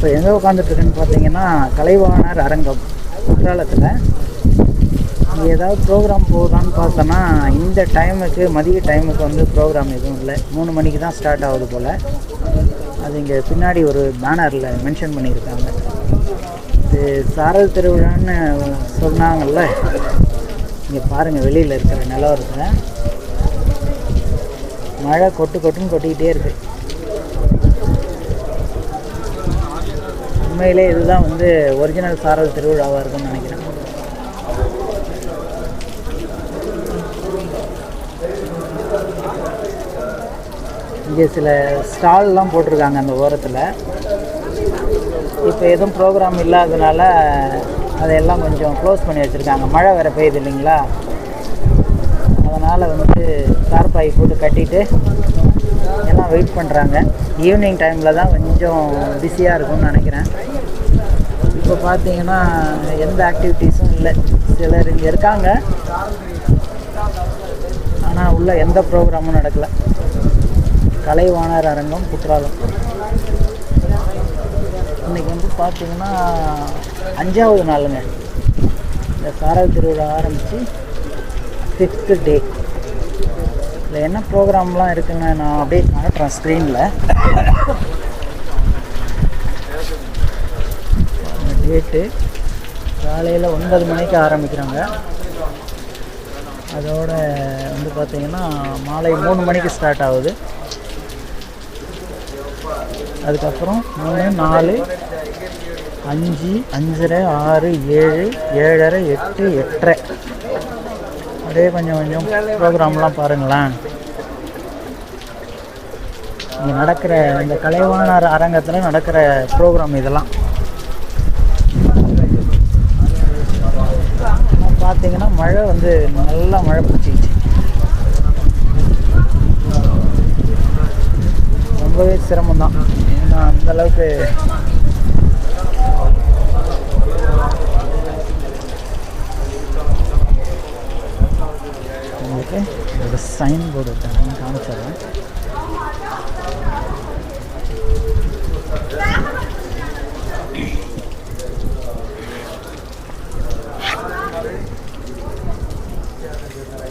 இப்போ எங்கே உட்காந்துட்ருக்குன்னு பார்த்தீங்கன்னா கலைவாணர் அரங்கம் குற்றாலத்தில் இங்கே ஏதாவது ப்ரோக்ராம் போகுதான்னு பார்த்தோன்னா இந்த டைமுக்கு மதிய டைமுக்கு வந்து ப்ரோக்ராம் எதுவும் இல்லை. மூணு மணிக்கு தான் ஸ்டார்ட் ஆகுது போல். அது இங்கே பின்னாடி ஒரு பேனரில் மென்ஷன் பண்ணியிருக்காங்க. இது சாரல் திருவிழான்னு சொன்னாங்கல்ல? இங்கே பாருங்கள் வெளியில் இருக்கிற நிலவரத்தில் மழை கொட்டு கொட்டுன்னு கொட்டிக்கிட்டே இருக்குது உண்மையிலே இதுதான் வந்து ஒரிஜினல் சாரல் திருவிழாவாக இருக்கும்னு நினைக்கிறேன். இங்கே சில ஸ்டால்லாம் போட்டிருக்காங்க அந்த ஓரத்தில். இப்போ எதுவும் ப்ரோக்ராம் இல்லாததுனால அதையெல்லாம் கொஞ்சம் க்ளோஸ் பண்ணி வச்சுருக்காங்க. மழை வேறு பெய்யுது இல்லைங்களா? அதனால் வந்து தார்பாய் போட்டு கட்டிட்டு எல்லாம் வெயிட் பண்ணுறாங்க ஈவினிங் டைமில் தான் கொஞ்சம் பிஸியாக இருக்கும்னு நினைக்கிறேன். இப்போ பார்த்தீங்கன்னா எந்த ஆக்டிவிட்டீஸும் இல்லை. சிலர் இங்கே இருக்காங்க. ஆனால் உள்ள எந்த ப்ரோக்ராமும் நடக்கலை. கலைவாணர் அரங்கம் குற்றாலம். இன்னைக்கு வந்து பார்த்தீங்கன்னா அஞ்சாவது நாளுங்க. இந்த சாரல் திருவிழா ஆரம்பித்து ஃபிஃப்த்து டே இதில் என்ன ப்ரோக்ராம்லாம் இருக்குன்னு நான் அப்படியே காட்டுறேன் ஸ்க்ரீனில் கேட்டு காலையில் ஒன்பது மணிக்கு ஆரம்பிக்கிறாங்க. அதோட வந்து பார்த்திங்கன்னா மாலை மூணு மணிக்கு ஸ்டார்ட் ஆகுது. அதுக்கப்புறம் மூணு நாலு அஞ்சு அஞ்சரை ஆறு ஏழு ஏழரை எட்டு எட்டரை. அப்படியே கொஞ்சம் கொஞ்சம் ப்ரோக்ராம்லாம் பாருங்களேன். இங்கே நடக்கிற இந்த கலைவாணர் அரங்கத்தில் நடக்கிற ப்ரோக்ராம் இதெல்லாம். பார்த்தீங்கன்னா மழை வந்து நல்லா மழை பிடிச்சிக்கிச்சு ரொம்பவே சிரமம் தான் ஏன்னா அந்த அளவுக்கு உங்களுக்கு ஒரு சைன் போர்டு இருக்காங்க காமிச்சிடுறேன்.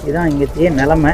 இதுதான் இங்கத்தையே நிலமை.